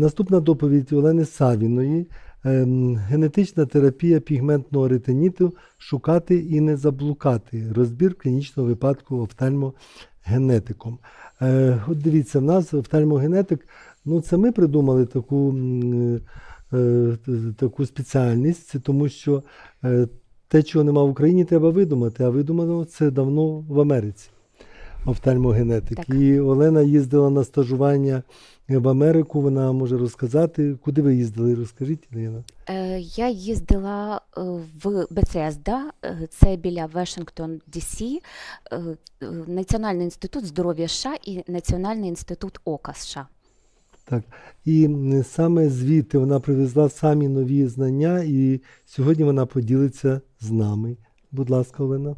Наступна доповідь Олени Савіної. Ем, Генетична терапія пігментного ретиніту шукати і не заблукати. Розбір клінічного випадку офтальмогенетиком. Е, От дивіться, в нас офтальмогенетик, ну це ми придумали таку, е, таку спеціальність, тому що е, те, чого нема в Україні, треба видумати, а видумано це давно в Америці. Офтальмогенетик. Так. І Олена їздила на стажування в Америку. Вона може розказати, куди ви їздили? Розкажіть, Ірина. Е, Я їздила е, в Бецесда, е, це біля Вашингтон, Ді-Сі, Національний інститут здоров'я США і Національний інститут ока США. Так. І саме звідти вона привезла самі нові знання, і сьогодні вона поділиться з нами. Будь ласка, Олена.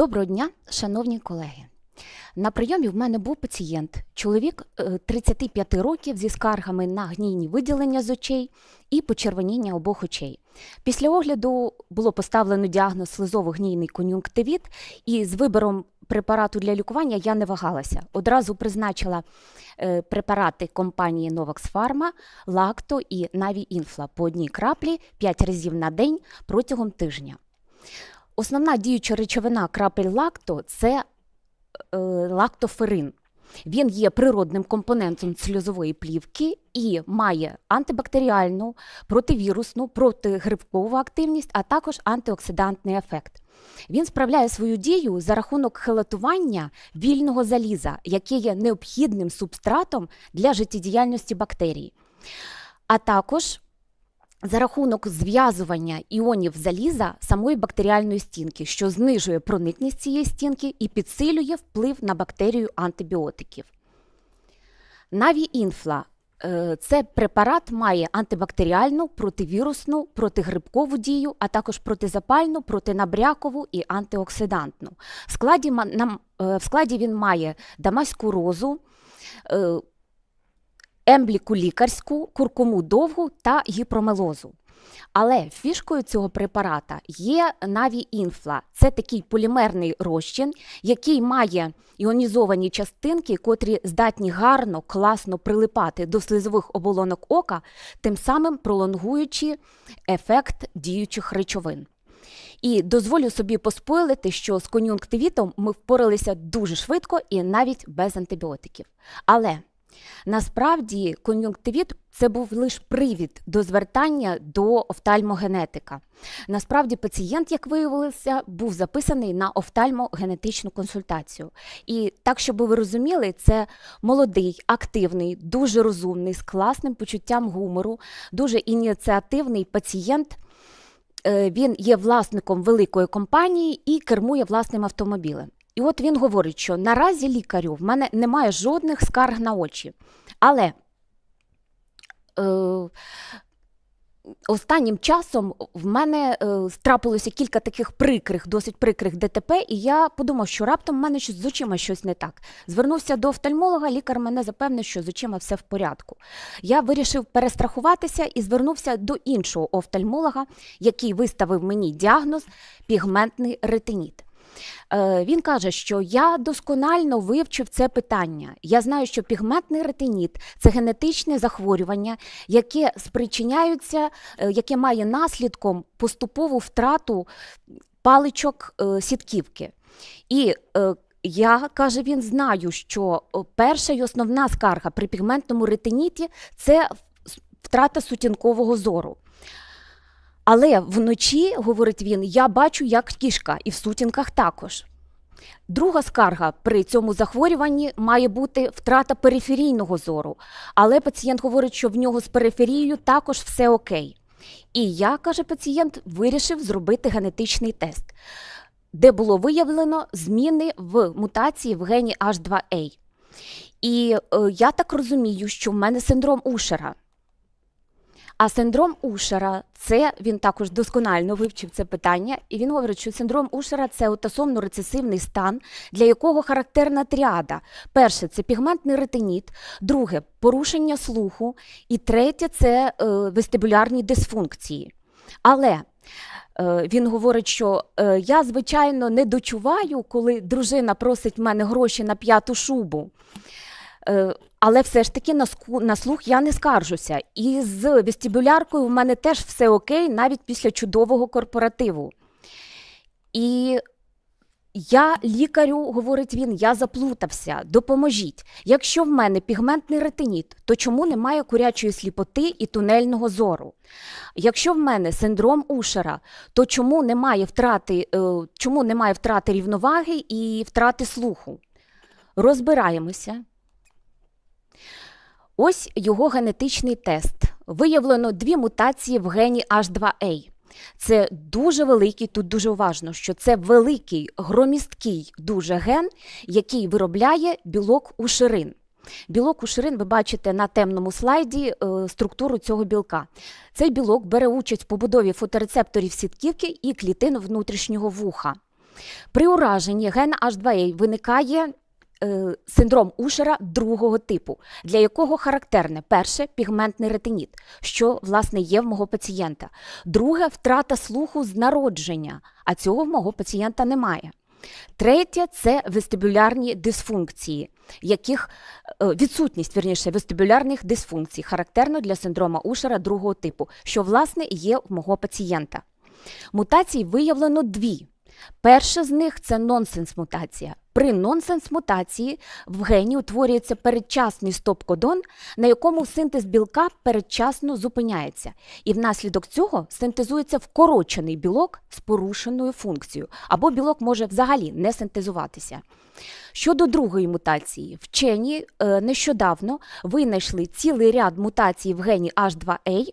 Доброго дня, шановні колеги. На прийомі в мене був пацієнт, чоловік е, 35 років зі скаргами на гнійні виділення з очей і почервоніння обох очей. Після огляду було поставлено діагноз слизово-гнійний кон'юнктивіт, і з вибором препарату для лікування я не вагалася. Одразу призначила е, препарати компанії Novax Pharma, Lacto і Navi Infla по одній краплі 5 разів на день протягом тижня. Основна діюча речовина крапель лакто це е, лактоферин. Він є природним компонентом сльозової плівки і має антибактеріальну, противірусну, протигрибкову активність, а також антиоксидантний ефект. Він справляє свою дію за рахунок хелатування вільного заліза, яке є необхідним субстратом для життєдіяльності бактерій. А також за рахунок зв'язування іонів заліза самої бактеріальної стінки, що знижує проникність цієї стінки і підсилює вплив на бактерію антибіотиків. Наві інфла Е, Це препарат має антибактеріальну, противірусну, протигрибкову дію, а також протизапальну, протинабрякову і антиоксидантну. В складі, е, в складі він має дамаську розу, е, ембліку лікарську, куркуму довгу та гіпромелозу. Але фішкою цього препарата є Наві Інфла. Це такий полімерний розчин, який має іонізовані частинки, котрі здатні гарно, класно прилипати до слизових оболонок ока, тим самим пролонгуючи ефект діючих речовин. І дозволю собі поспойлити, що з кон'юнктивітом ми впоралися дуже швидко і навіть без антибіотиків. Але насправді кон'юнктивіт це був лише привід до звертання до офтальмогенетика. Насправді пацієнт, як виявилося, був записаний на офтальмогенетичну консультацію. І так, щоб ви розуміли, це молодий, активний, дуже розумний, з класним почуттям гумору, дуже ініціативний пацієнт. Е, Він є власником великої компанії і кермує власним автомобілем. І от він говорить, що наразі лікарю в мене немає жодних скарг на очі. Але е, останнім часом в мене е, трапилося кілька таких прикрих, досить прикрих ДТП, і я подумав, що раптом в мене щось з очима щось не так. Звернувся до офтальмолога, лікар мене запевнив, що з очима все в порядку. Я вирішив перестрахуватися і звернувся до іншого офтальмолога, який виставив мені діагноз пігментний ретиніт. Е, Він каже, що я досконально вивчив це питання. Я знаю, що пігментний ретиніт це генетичне захворювання, яке спричиняється, е, яке має наслідком поступову втрату паличок е, сітківки. І я, каже він, знаю, що перша і основна скарга при пігментному ретиніті це втрата сутінкового зору. Але вночі, говорить він, я бачу як кішка, і в сутінках також. Друга скарга при цьому захворюванні має бути втрата периферійного зору. Але пацієнт говорить, що в нього з периферією також все окей. І я, каже пацієнт, вирішив зробити генетичний тест, де було виявлено зміни в мутації в гені H2A. І е, я так розумію, що в мене синдром Ушера. А синдром Ушера це він також досконально вивчив це питання, і він говорить, що синдром Ушера це аутосомно-рецесивний стан, для якого характерна тріада. Перше це пігментний ретиніт, друге порушення слуху, і третє це е, вестибулярні дисфункції. Але е, він говорить, що е, я, звичайно, не дочуваю, коли дружина просить в мене гроші на п'яту шубу. Е, але все ж таки на, слух я не скаржуся. І з вестибуляркою в мене теж все окей, навіть після чудового корпоративу. І я лікарю, говорить він, я заплутався, допоможіть. Якщо в мене пігментний ретиніт, то чому немає курячої сліпоти і тунельного зору? Якщо в мене синдром Ушера, то чому немає втрати, е, чому немає втрати рівноваги і втрати слуху? Розбираємося. Ось його генетичний тест. Виявлено дві мутації в гені H2A. Це дуже великий, тут дуже уважно, що це великий, громісткий дуже ген, який виробляє білок уширин. Білок уширин, ви бачите на темному слайді е, структуру цього білка. Цей білок бере участь в побудові фоторецепторів сітківки і клітин внутрішнього вуха. При ураженні гена H2A виникає синдром Ушера другого типу, для якого характерне перше пігментний ретиніт, що власне є в мого пацієнта. Друге втрата слуху з народження, а цього в мого пацієнта немає. Третє це вестибулярні дисфункції, яких е, відсутність вірніше вестибулярних дисфункцій характерно для синдрома Ушера другого типу, що власне є в мого пацієнта. Мутацій виявлено дві. Перша з них це нонсенс-мутація. При нонсенс-мутації в гені утворюється передчасний стоп-кодон, на якому синтез білка передчасно зупиняється. І внаслідок цього синтезується вкорочений білок з порушеною функцією, або білок може взагалі не синтезуватися. Щодо другої мутації, вчені е, нещодавно винайшли цілий ряд мутацій в гені H2A, е,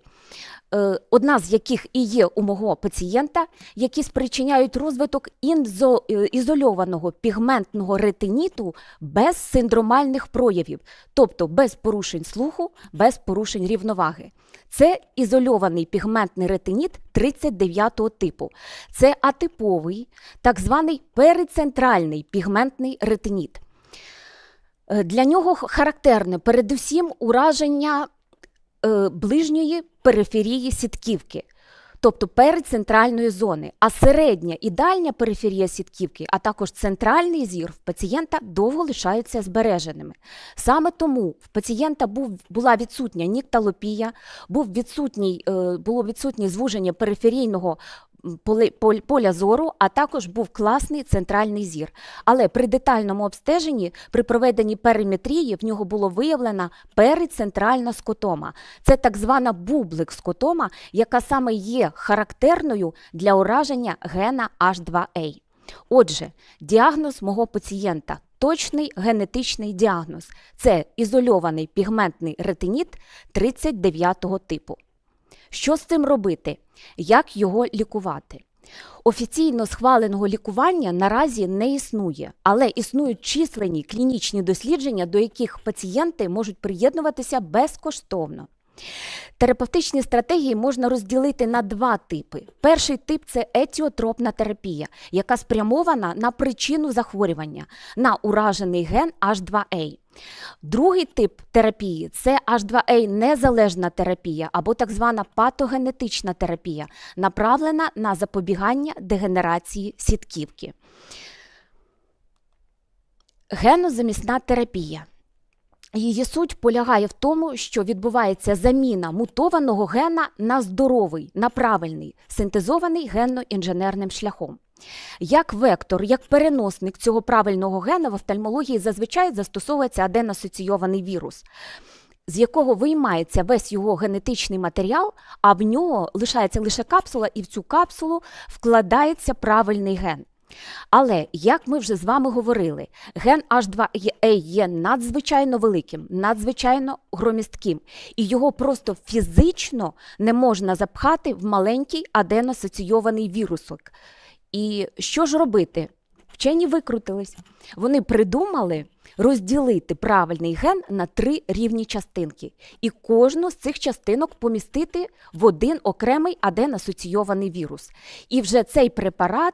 одна з яких і є у мого пацієнта, які спричиняють розвиток е, ізольованого пігментного ретиніту без синдромальних проявів, тобто без порушень слуху, без порушень рівноваги. Це ізольований пігментний ретиніт 39 типу. Це атиповий, так званий перицентральний пігментний ретиніт. Е, Для нього характерне передусім ураження е, ближньої периферії сітківки, тобто перед центральної зони, а середня і дальня периферія сітківки, а також центральний зір в пацієнта довго лишаються збереженими. Саме тому в пацієнта був, була відсутня нікталопія, був відсутній, е, було відсутнє звуження периферійного поля зору, а також був класний центральний зір. Але при детальному обстеженні, при проведенні периметрії, в нього було виявлена перицентральна скотома. Це так звана бублик скотома, яка саме є характерною для ураження гена H2A. Отже, діагноз мого пацієнта. Точний генетичний діагноз це ізольований пігментний ретиніт 39 типу. Що з цим робити? Як його лікувати? Офіційно схваленого лікування наразі не існує, але існують численні клінічні дослідження, до яких пацієнти можуть приєднуватися безкоштовно. Терапевтичні стратегії можна розділити на два типи. Перший тип це етіотропна терапія, яка спрямована на причину захворювання, на уражений ген H2A. Другий тип терапії це H2A незалежна терапія або так звана патогенетична терапія, направлена на запобігання дегенерації сітківки. Генозамісна терапія. Її суть полягає в тому, що відбувається заміна мутованого гена на здоровий, на правильний, синтезований генно-інженерним шляхом. Як вектор, як переносник цього правильного гена в офтальмології зазвичай застосовується аден-асоційований вірус, з якого виймається весь його генетичний матеріал, а в нього лишається лише капсула, і в цю капсулу вкладається правильний ген. Але як ми вже з вами говорили, ген H2A є надзвичайно великим, надзвичайно громістким, і його просто фізично не можна запхати в маленький аден-асоційований вірусок. І що ж робити? Вчені викрутились. Вони придумали розділити правильний ген на три рівні частинки, і кожну з цих частинок помістити в один окремий аден-асоційований вірус. І вже цей препарат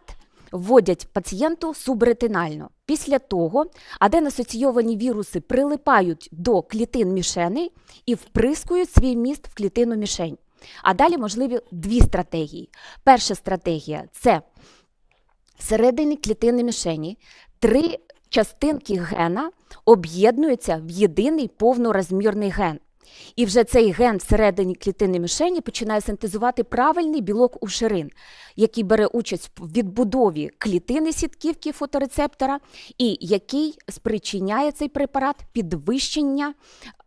вводять пацієнту субретинально. Після того аден-асоційовані віруси прилипають до клітин мішени і вприскують свій міст в клітину мішень. А далі можливі дві стратегії. Перша стратегія це всередині клітини мішені три частинки гена об'єднуються в єдиний повнорозмірний ген. І вже цей ген всередині клітини мішені починає синтезувати правильний білок уширин, який бере участь в відбудові клітини сітківки фоторецептора, і який спричиняє цей препарат підвищення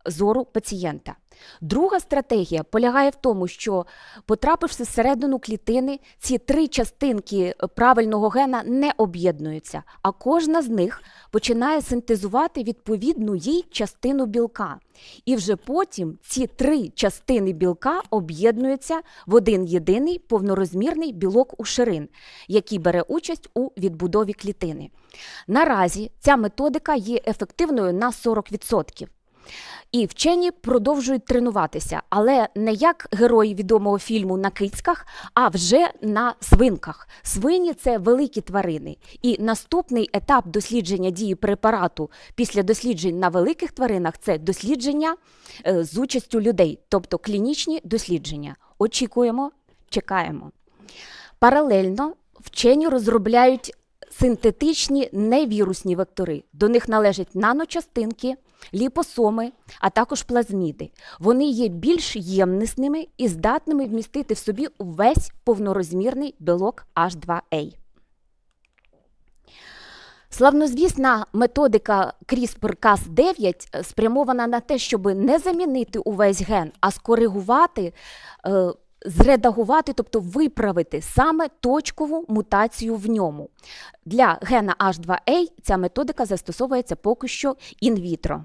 зору пацієнта. Друга стратегія полягає в тому, що, потрапивши всередину клітини, ці три частинки правильного гена не об'єднуються, а кожна з них починає синтезувати відповідну їй частину білка. І вже потім ці три частини білка об'єднуються в один єдиний повнорозмірний білок уширин, який бере участь у відбудові клітини. Наразі ця методика є ефективною на 40%. І вчені продовжують тренуватися, але не як герої відомого фільму на кицьках, а вже на свинках. Свині це великі тварини. І наступний етап дослідження дії препарату після досліджень на великих тваринах це дослідження е, з участю людей, тобто клінічні дослідження. Очікуємо, чекаємо. Паралельно вчені розробляють синтетичні невірусні вектори. До них належать наночастинки, ліпосоми, а також плазміди. Вони є більш ємнисними і здатними вмістити в собі увесь повнорозмірний білок H2A. Славнозвісна методика CRISPR-Cas9 спрямована на те, щоб не замінити увесь ген, а скоригувати, е, зредагувати, тобто виправити саме точкову мутацію в ньому. Для гена H2A ця методика застосовується поки що інвітро.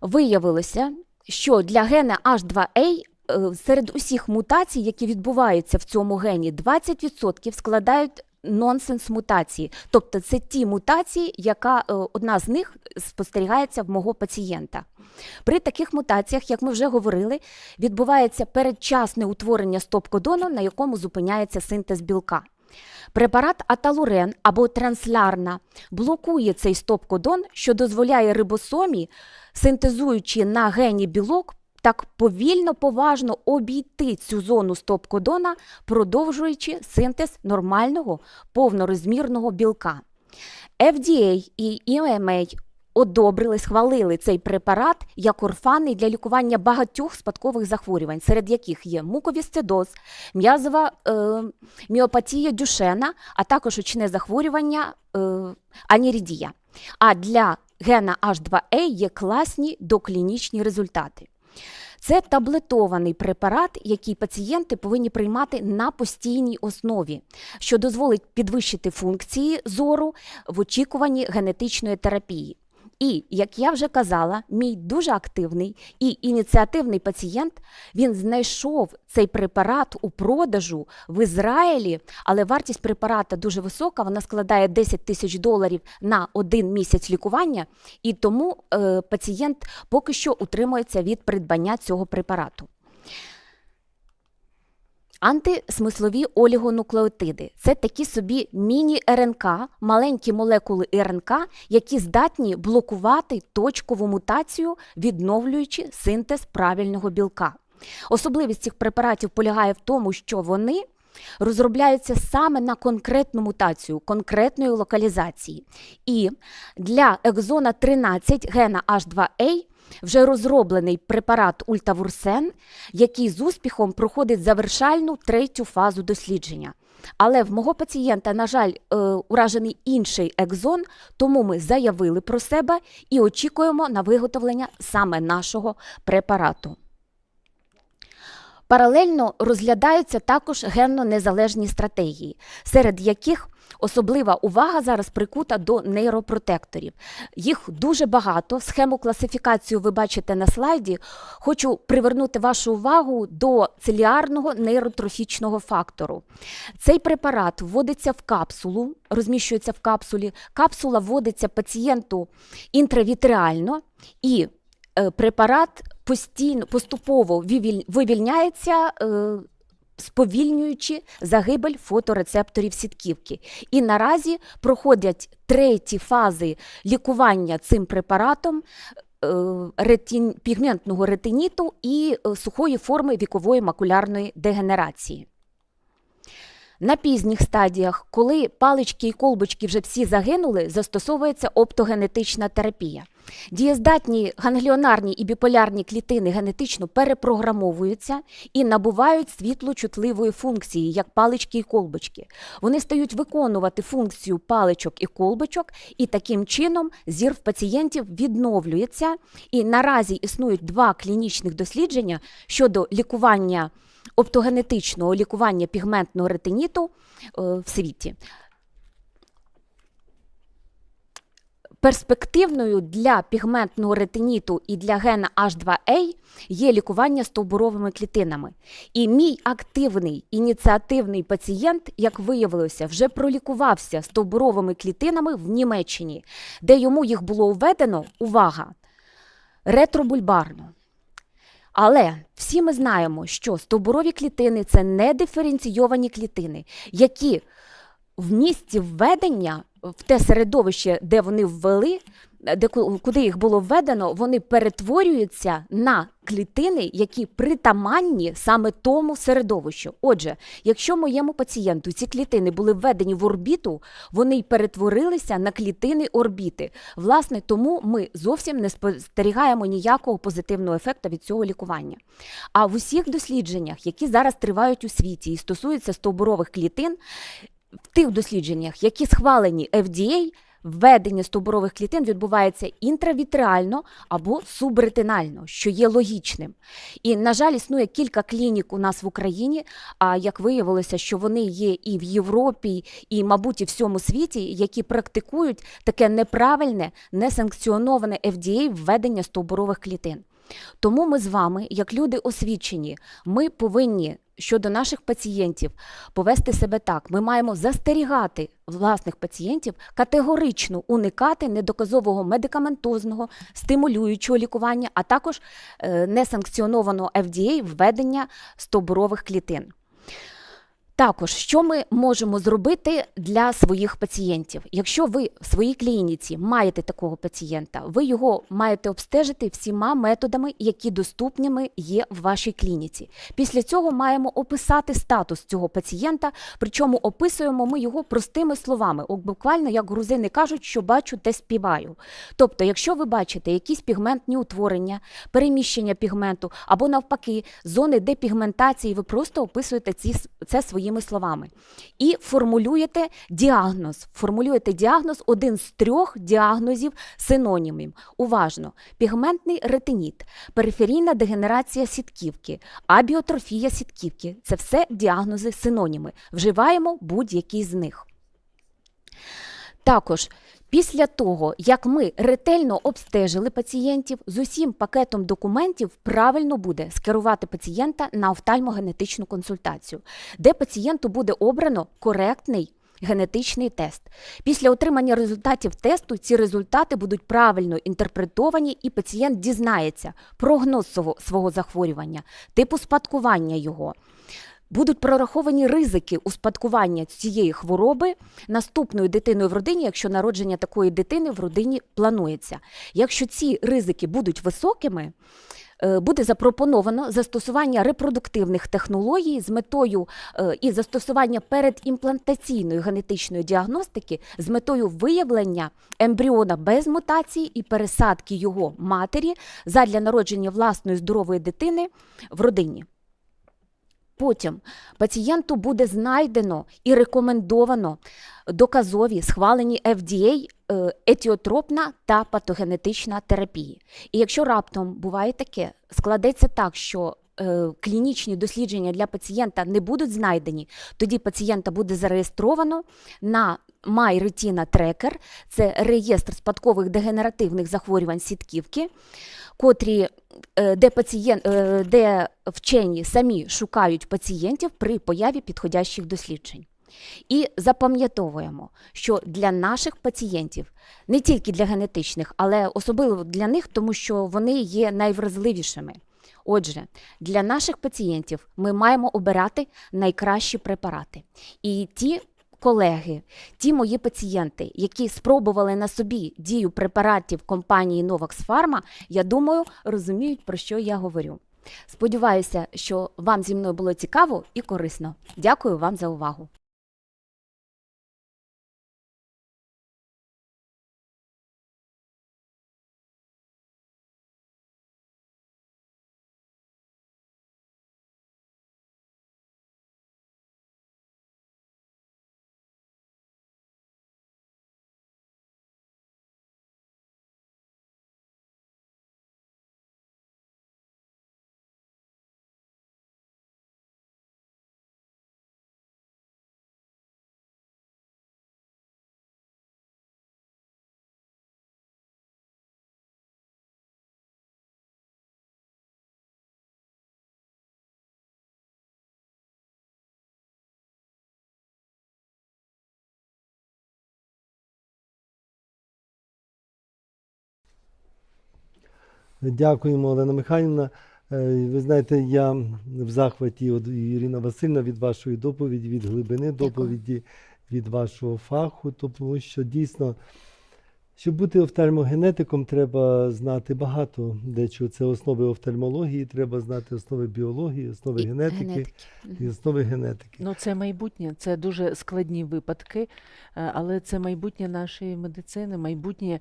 Виявилося, що для гена H2A е, серед усіх мутацій, які відбуваються в цьому гені, 20% складають нонсенс мутації. Тобто це ті мутації, яка е, одна з них спостерігається в мого пацієнта. При таких мутаціях, як ми вже говорили, відбувається передчасне утворення стоп-кодону, на якому зупиняється синтез білка. Препарат аталурен або транслярна блокує цей стоп-кодон, що дозволяє рибосомі, синтезуючи на гені білок, так повільно, поважно обійти цю зону стоп-кодона, продовжуючи синтез нормального повнорозмірного білка. FDA і EMA одобрили, схвалили цей препарат як орфанний для лікування багатьох спадкових захворювань, серед яких є муковісцидоз, м'язова е, міопатія Дюшена, а також очне захворювання е, анірідія. А для гена H2A є класні доклінічні результати. Це таблетований препарат, який пацієнти повинні приймати на постійній основі, що дозволить підвищити функції зору в очікуванні генетичної терапії. І, як я вже казала, мій дуже активний і ініціативний пацієнт він знайшов цей препарат у продажу в Ізраїлі, але вартість препарата дуже висока. Вона складає 10 тисяч доларів на один місяць лікування, і тому е, пацієнт поки що утримується від придбання цього препарату. Антисмислові олігонуклеотиди це такі собі міні-РНК, маленькі молекули РНК, які здатні блокувати точкову мутацію, відновлюючи синтез правильного білка. Особливість цих препаратів полягає в тому, що вони розробляються саме на конкретну мутацію, конкретної локалізації. І для екзона 13 гена H2A вже розроблений препарат Ультавурсен, який з успіхом проходить завершальну третю фазу дослідження. Але в мого пацієнта, на жаль, е, уражений інший екзон, тому ми заявили про себе і очікуємо на виготовлення саме нашого препарату. Паралельно розглядаються також генно-незалежні стратегії, серед яких особлива увага зараз прикута до нейропротекторів. Їх дуже багато. Схему класифікацію ви бачите на слайді. Хочу привернути вашу увагу до целіарного нейротрофічного фактору. Цей препарат вводиться в капсулу, розміщується в капсулі. Капсула вводиться пацієнту інтравітріально і е, препарат постійно поступово вивільняється. Сповільнюючи загибель фоторецепторів сітківки. І наразі проходять треті фази лікування цим препаратом е, ретін, пігментного ретиніту і е, сухої форми вікової макулярної дегенерації. На пізніх стадіях, коли палички і колбочки вже всі загинули, застосовується оптогенетична терапія. Дієздатні гангліонарні і біполярні клітини генетично перепрограмовуються і набувають світлочутливої функції, як палички і колбочки. Вони стають виконувати функцію паличок і колбочок, і таким чином зір в пацієнтів відновлюється. І наразі існують два клінічних дослідження щодо лікування оптогенетичного лікування пігментного ретиніту е, в світі. Перспективною для пігментного ретиніту і для гена H2A є лікування стовбуровими клітинами. І мій активний ініціативний пацієнт, як виявилося, вже пролікувався стовбуровими клітинами в Німеччині, де йому їх було введено, увага, ретробульбарно. Але всі ми знаємо, що стовбурові клітини це не диференційовані клітини, які в місці введення в те середовище, де вони ввели, де куди їх було введено, вони перетворюються на клітини, які притаманні саме тому середовищу. Отже, якщо моєму пацієнту ці клітини були введені в орбіту, вони й перетворилися на клітини орбіти. Власне, тому ми зовсім не спостерігаємо ніякого позитивного ефекту від цього лікування. А в усіх дослідженнях, які зараз тривають у світі і стосуються стовбурових клітин, в тих дослідженнях, які схвалені FDA, введення стовбурових клітин відбувається інтравітріально або субретинально, що є логічним. І, на жаль, існує кілька клінік у нас в Україні, а як виявилося, що вони є і в Європі, і, мабуть, і в всьому світі, які практикують таке неправильне, несанкціоноване FDA введення стовбурових клітин. Тому ми з вами, як люди освічені, ми повинні щодо наших пацієнтів повести себе так. Ми маємо застерігати власних пацієнтів категорично уникати недоказового медикаментозного стимулюючого лікування, а також е, несанкціонованого FDA введення стобурових клітин. Також, що ми можемо зробити для своїх пацієнтів? Якщо ви в своїй клініці маєте такого пацієнта, ви його маєте обстежити всіма методами, які доступними є в вашій клініці. Після цього маємо описати статус цього пацієнта, причому описуємо ми його простими словами, буквально як грузини кажуть, що бачу, те співаю. Тобто, якщо ви бачите якісь пігментні утворення, переміщення пігменту або навпаки зони депігментації, ви просто описуєте ці, це своїми словами. І формулюєте діагноз. Формулюєте діагноз один з трьох діагнозів синонімів. Уважно: пігментний ретиніт, периферійна дегенерація сітківки, абіотрофія сітківки це все діагнози синоніми. Вживаємо будь-який з них. Також після того, як ми ретельно обстежили пацієнтів, з усім пакетом документів правильно буде скерувати пацієнта на офтальмогенетичну консультацію, де пацієнту буде обрано коректний. Генетичний тест. Після отримання результатів тесту ці результати будуть правильно інтерпретовані, і пацієнт дізнається прогноз свого, захворювання, типу спадкування його, будуть прораховані ризики успадкування цієї хвороби наступною дитиною в родині, якщо народження такої дитини в родині планується. Якщо ці ризики будуть високими, е, буде запропоновано застосування репродуктивних технологій з метою е, і застосування передімплантаційної генетичної діагностики з метою виявлення ембріона без мутації і пересадки його матері задля народження власної здорової дитини в родині. Потім пацієнту буде знайдено і рекомендовано доказові схвалені FDA е, етіотропна та патогенетична терапії. І якщо раптом буває таке, складеться так, що е, клінічні дослідження для пацієнта не будуть знайдені, тоді пацієнта буде зареєстровано на MyRetina Tracker, це реєстр спадкових дегенеративних захворювань сітківки, котрі де, пацієнт, е, де вчені самі шукають пацієнтів при появі підходящих досліджень. І запам'ятовуємо, що для наших пацієнтів, не тільки для генетичних, але особливо для них, тому що вони є найвразливішими. Отже, для наших пацієнтів ми маємо обирати найкращі препарати. І ті колеги, ті мої пацієнти, які спробували на собі дію препаратів компанії Novax Pharma, я думаю, розуміють, про що я говорю. Сподіваюся, що вам зі мною було цікаво і корисно. Дякую вам за увагу. Дякуємо, Олена Михайлівна. Е, Ви знаєте, я в захваті, от, Ірина Васильівна, від вашої доповіді, від глибини доповіді, від вашого фаху, тому що дійсно, щоб бути офтальмогенетиком, треба знати багато дечого. Це основи офтальмології, треба знати основи біології, основи І генетики генетики. і основи генетики. Ну, це майбутнє, це дуже складні випадки, е, але це майбутнє нашої медицини, майбутнє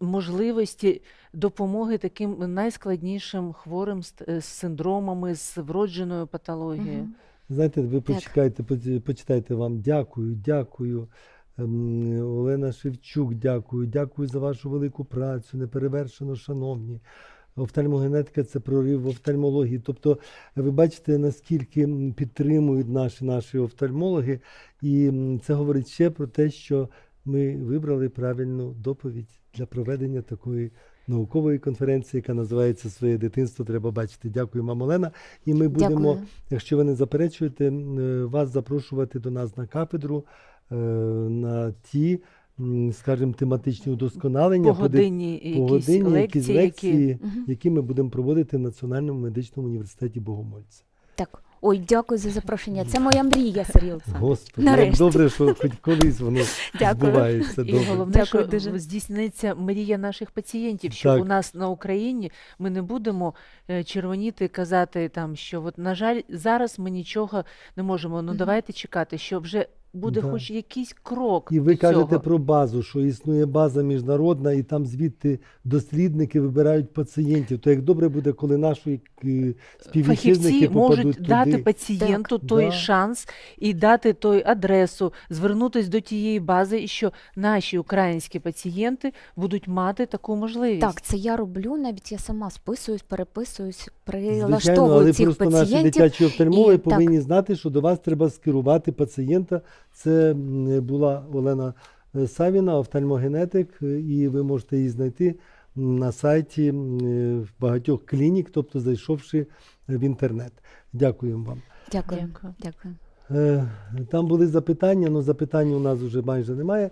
можливості допомоги таким найскладнішим хворим з, е, з синдромами, з вродженою патологією. Мгм. Знаєте, ви почекайте, поч- почитайте вам. Дякую, дякую. Ем, Олена Шевчук, дякую. Дякую за вашу велику працю, неперевершено, шановні. Офтальмогенетика це прорив в офтальмології. Тобто, ви бачите, наскільки підтримують наші, наші офтальмологи, і це говорить ще про те, що ми вибрали правильну доповідь для проведення такої наукової конференції, яка називається Своє дитинство треба бачити. Дякую, мама Олена. І ми будемо, Дякую. якщо ви не заперечуєте, е, вас запрошувати до нас на кафедру на ті, скажімо, тематичні удосконалення. Погодинні якісь погодинні, лекції, які лекції, Мгм. які ми будемо проводити в Національному медичному університеті Богомольця. Так, ой, дякую за запрошення. Це моя мрія, Сергій Олександрович. Господи, Нарешті. добре, що хоч колись воно Дякую. збувається. І головне, Дякую що дуже. здійсниться мрія наших пацієнтів, що Так. у нас на Україні ми не будемо е, червоніти, казати там, що от, на жаль, зараз ми нічого не можемо. Ну давайте чекати, що вже буде Да. хоч якийсь крок. І ви до кажете цього. про базу, що існує база міжнародна, і там звідти дослідники вибирають пацієнтів. То як добре буде, коли наші е, співвітчизники Фахівці попадуть можуть туди. дати пацієнту Так. той Да. шанс і дати той адресу, звернутись до тієї бази, і що наші українські пацієнти будуть мати таку можливість. Так, це я роблю, навіть я сама списуюсь, переписуюсь, Звичайно, але цих просто наші дитячі офтальмологи і так. повинні знати, що до вас треба скерувати пацієнта. Це була Олена е, Савіна, офтальмогенетик, е, і ви можете її знайти на сайті е, в багатьох клінік, тобто зайшовши в інтернет. Дякуємо вам. Дякую. Дякую. Там були запитання, але запитань у нас вже майже немає.